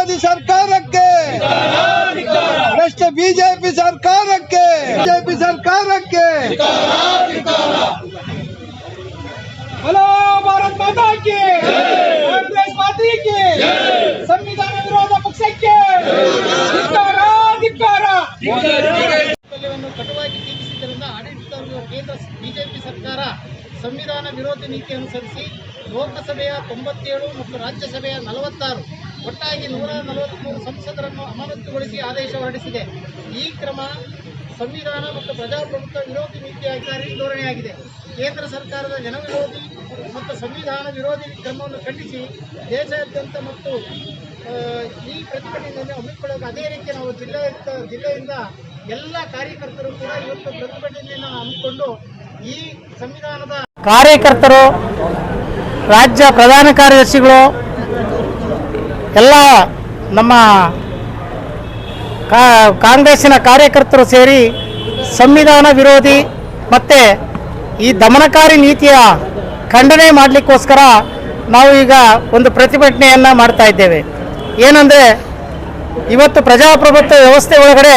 ಮೋದಿ ಸರ್ಕಾರಕ್ಕೆ. ಭ್ರಷ್ಟ ಬಿಜೆಪಿ ಸರ್ಕಾರಕ್ಕೆ. ಬಿಜೆಪಿ ಸರ್ಕಾರಕ್ಕೆ. ಹಲೋ, ಭಾರತ್ ಮಾತಾ ಕಾಂಗ್ರೆಸ್ ಪಾರ್ಟಿಗೆ. ಸಂವಿಧಾನ ವಿರೋಧ ಪಕ್ಷಕ್ಕೆ. ಧಿಕ್ಕಾರ ಕಟುವಾಗಿ ಆಡಳಿತದಲ್ಲಿರುವ ಕೇಂದ್ರ ಬಿಜೆಪಿ ಸರ್ಕಾರ ಸಂವಿಧಾನ ವಿರೋಧಿ ನೀತಿ ಅನುಸರಿಸಿ ಲೋಕಸಭೆಯ ತೊಂಬತ್ತೇಳು ಮತ್ತು ರಾಜ್ಯಸಭೆಯ ನಲವತ್ತಾರು ಒಟ್ಟಾಗಿ ನೂರ ನಲವತ್ತ್ಮೂರು ಸಂಸದರನ್ನು ಅಮಾನತುಗೊಳಿಸಿ ಆದೇಶ ಹೊರಡಿಸಿದೆ. ಈ ಕ್ರಮ ಸಂವಿಧಾನ ಮತ್ತು ಪ್ರಜಾಪ್ರಭುತ್ವ ವಿರೋಧಿ ಅಧಿಕಾರಿ ಧೋರಣೆಯಾಗಿದೆ. ಕೇಂದ್ರ ಸರ್ಕಾರದ ಜನವಿರೋಧಿ ಮತ್ತು ಸಂವಿಧಾನ ವಿರೋಧಿ ಕ್ರಮವನ್ನು ಖಂಡಿಸಿ ದೇಶಾದ್ಯಂತ ಮತ್ತು ಈ ಪ್ರತಿಭಟನೆಯನ್ನು ಹಮ್ಮಿಕೊಳ್ಳಲು ಅದೇ ರೀತಿ ನಾವು ಜಿಲ್ಲೆ ಜಿಲ್ಲೆಯಿಂದ ಎಲ್ಲ ಕಾರ್ಯಕರ್ತರು ಕೂಡ ಇವತ್ತು ಪ್ರತಿಭಟನೆಯನ್ನು ಹಮ್ಮಿಕೊಂಡು ಈ ಸಂವಿಧಾನದ ಕಾರ್ಯಕರ್ತರು, ರಾಜ್ಯ ಪ್ರಧಾನ ಕಾರ್ಯದರ್ಶಿಗಳು ಎಲ್ಲ ನಮ್ಮ ಕಾಂಗ್ರೆಸ್ಸಿನ ಕಾರ್ಯಕರ್ತರು ಸೇರಿ ಸಂವಿಧಾನ ವಿರೋಧಿ ಮತ್ತು ಈ ದಮನಕಾರಿ ನೀತಿಯ ಖಂಡನೆ ಮಾಡಲಿಕ್ಕೋಸ್ಕರ ನಾವು ಈಗ ಒಂದು ಪ್ರತಿಭಟನೆಯನ್ನು ಮಾಡ್ತಾ ಇದ್ದೇವೆ. ಏನಂದರೆ, ಇವತ್ತು ಪ್ರಜಾಪ್ರಭುತ್ವ ವ್ಯವಸ್ಥೆ ಒಳಗಡೆ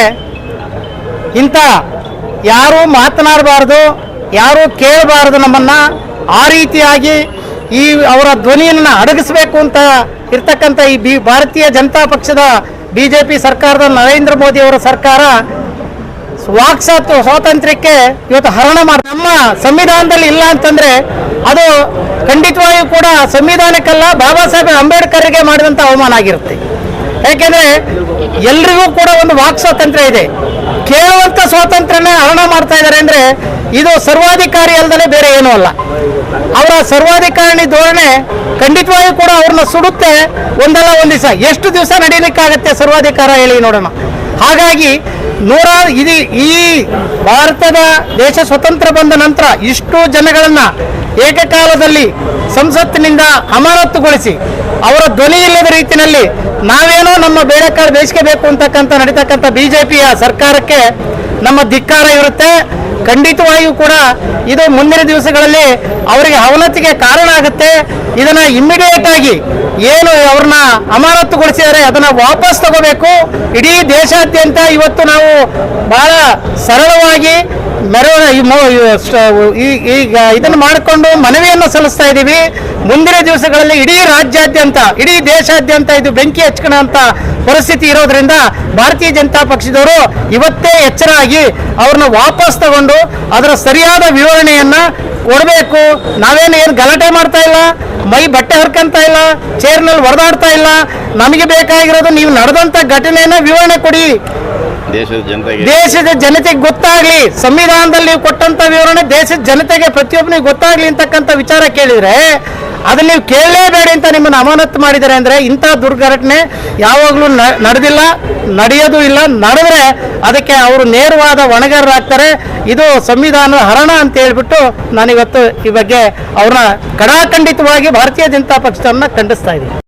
ಇಂಥ ಯಾರೂ ಮಾತನಾಡಬಾರ್ದು, ಯಾರೂ ಕೇಳಬಾರ್ದು ನಮ್ಮನ್ನು ಆ ರೀತಿಯಾಗಿ ಈ ಅವರ ಧ್ವನಿಯನ್ನು ಅಡಗಿಸಬೇಕು ಅಂತ ಇರ್ತಕ್ಕಂಥ ಈ ಬಿ ಭಾರತೀಯ ಜನತಾ ಪಕ್ಷದ ಬಿ ಜೆ ಪಿ ಸರ್ಕಾರದ ನರೇಂದ್ರ ಮೋದಿ ಅವರ ಸರ್ಕಾರ ವಾಕ್ ಸ್ವಾತ- ಸ್ವಾತಂತ್ರ್ಯಕ್ಕೆ ಇವತ್ತು ಹರಣ ಮಾಡಿ ನಮ್ಮ ಸಂವಿಧಾನದಲ್ಲಿ ಇಲ್ಲ ಅಂತಂದ್ರೆ ಅದು ಖಂಡಿತವಾಗಿಯೂ ಕೂಡ ಸಂವಿಧಾನಕ್ಕಲ್ಲ ಬಾಬಾ ಸಾಹೇಬ್ ಅಂಬೇಡ್ಕರ್ಗೆ ಮಾಡಿದಂಥ ಅವಮಾನ ಆಗಿರುತ್ತೆ. ಯಾಕೆಂದ್ರೆ ಎಲ್ರಿಗೂ ಕೂಡ ಒಂದು ವಾಕ್ ಸ್ವಾತಂತ್ರ್ಯ ಇದೆ. ಕೇಳುವಂತ ಸ್ವಾತಂತ್ರ್ಯನ ಹರಣ ಮಾಡ್ತಾ ಇದ್ದಾರೆ ಅಂದ್ರೆ ಇದು ಸರ್ವಾಧಿಕಾರಿ ಅಲ್ಲದೆ ಬೇರೆ ಏನೂ ಅಲ್ಲ. ಅವರ ಸರ್ವಾಧಿಕಾರಿ ಧೋರಣೆ ಖಂಡಿತವಾಗಿಯೂ ಕೂಡ ಅವ್ರನ್ನ ಸುಡುತ್ತೆ ಒಂದಲ್ಲ ಒಂದು ದಿವಸ. ಎಷ್ಟು ದಿವಸ ನಡೀಲಿಕ್ಕಾಗತ್ತೆ ಸರ್ವಾಧಿಕಾರ ಹೇಳಿ ನೋಡೋಣ. ಹಾಗಾಗಿ ನೂರ ಇದು ಈ ಭಾರತದ ದೇಶ ಸ್ವತಂತ್ರ ಬಂದ ನಂತರ ಇಷ್ಟು ಜನಗಳನ್ನು ಏಕಕಾಲದಲ್ಲಿ ಸಂಸತ್ತಿನಿಂದ ಅಮಾನತ್ತುಗೊಳಿಸಿ ಅವರ ಧ್ವನಿ ಇಲ್ಲದ ರೀತಿಯಲ್ಲಿ ನಾವೇನೋ ನಮ್ಮ ಬೇಳೆಕಾಳು ಬೇಯಿಸ್ಕೋಬೇಕು ಅಂತಕ್ಕಂಥ ನಡೀತಕ್ಕಂಥ ಬಿಜೆಪಿಯ ಸರ್ಕಾರಕ್ಕೆ ನಮ್ಮ ಧಿಕ್ಕಾರ ಇರುತ್ತೆ. ಖಂಡಿತವಾಗಿಯೂ ಕೂಡ ಇದು ಮುಂದಿನ ದಿವಸಗಳಲ್ಲಿ ಅವರಿಗೆ ಅವನತಿಗೆ ಕಾರಣ ಆಗುತ್ತೆ. ಇದನ್ನ ಇಮ್ಮಿಡಿಯೇಟ್ ಆಗಿ ಏನು ಅವ್ರನ್ನ ಅಮಾನತುಗೊಳಿಸಿದರೆ ಅದನ್ನ ವಾಪಸ್ ತಗೋಬೇಕು. ಇಡೀ ದೇಶಾದ್ಯಂತ ಇವತ್ತು ನಾವು ಬಹಳ ಸರಳವಾಗಿ ಈ ಈಗ ಇದನ್ನು ಮಾಡಿಕೊಂಡು ಮನವಿಯನ್ನು ಸಲ್ಲಿಸ್ತಾ ಇದ್ದೀವಿ. ಮುಂದಿನ ದಿವಸಗಳಲ್ಲಿ ಇಡೀ ರಾಜ್ಯಾದ್ಯಂತ, ಇಡೀ ದೇಶಾದ್ಯಂತ ಇದು ಬೆಂಕಿ ಹಚ್ಕೊಳ್ಳೋಂಥ ಪರಿಸ್ಥಿತಿ ಇರೋದ್ರಿಂದ ಭಾರತೀಯ ಜನತಾ ಪಕ್ಷದವರು ಇವತ್ತೇ ಎಚ್ಚರ ಆಗಿ ಅವ್ರನ್ನ ವಾಪಸ್ ತಗೊಂಡು ಅದರ ಸರಿಯಾದ ವಿವರಣೆಯನ್ನ ಕೊಡಬೇಕು. ನಾವೇನು ಏನು ಗಲಾಟೆ ಮಾಡ್ತಾ ಇಲ್ಲ? ಮೈ ಬಟ್ಟೆ ಹರ್ಕಂತ ಇಲ್ಲ? ಚೇರ್ನಲ್ಲಿ ಹೊಡೆದಾಡ್ತಾ ಇಲ್ಲ? ನಮಗೆ ಬೇಕಾಗಿರೋದು ನೀವು ನಡೆದಂತ ಘಟನೆಯನ್ನ ವಿವರಣೆ ಕೊಡಿ. ದೇಶದ ಜನತೆಗೆ ದೇಶದ ಜನತೆಗೆ ಗೊತ್ತಾಗ್ಲಿ. ಸಂವಿಧಾನದಲ್ಲಿ ನೀವು ಕೊಟ್ಟಂತ ವಿವರಣೆ ದೇಶದ ಜನತೆಗೆ ಪ್ರತಿಯೊಬ್ಬನಿಗೆ ಗೊತ್ತಾಗ್ಲಿ ಅಂತಕ್ಕಂಥ ವಿಚಾರ ಕೇಳಿದ್ರೆ ಅದನ್ನ ನೀವು ಕೇಳಲೇಬೇಡಿ ಅಂತ ನಿಮ್ಮನ್ನು ಅಮಾನತ್ತು ಮಾಡಿದ್ದಾರೆ ಅಂದ್ರೆ ಇಂಥ ದುರ್ಘಟನೆ ಯಾವಾಗಲೂ ನಡೆದಿಲ್ಲ, ನಡೆಯೋದು ಇಲ್ಲ. ನಡೆದ್ರೆ ಅದಕ್ಕೆ ಅವರು ನೇರವಾದ ಹೊಣೆಗಾರರಾಗ್ತಾರೆ ಇದು ಸಂವಿಧಾನದ ಹರಣ ಅಂತ ಹೇಳ್ಬಿಟ್ಟು ನಾನಿವತ್ತು ಈ ಬಗ್ಗೆ ಅವ್ರನ್ನ ಕಡಾಖಂಡಿತವಾಗಿ ಭಾರತೀಯ ಜನತಾ ಪಕ್ಷದನ್ನ ಖಂಡಿಸ್ತಾ ಇದ್ದೀನಿ.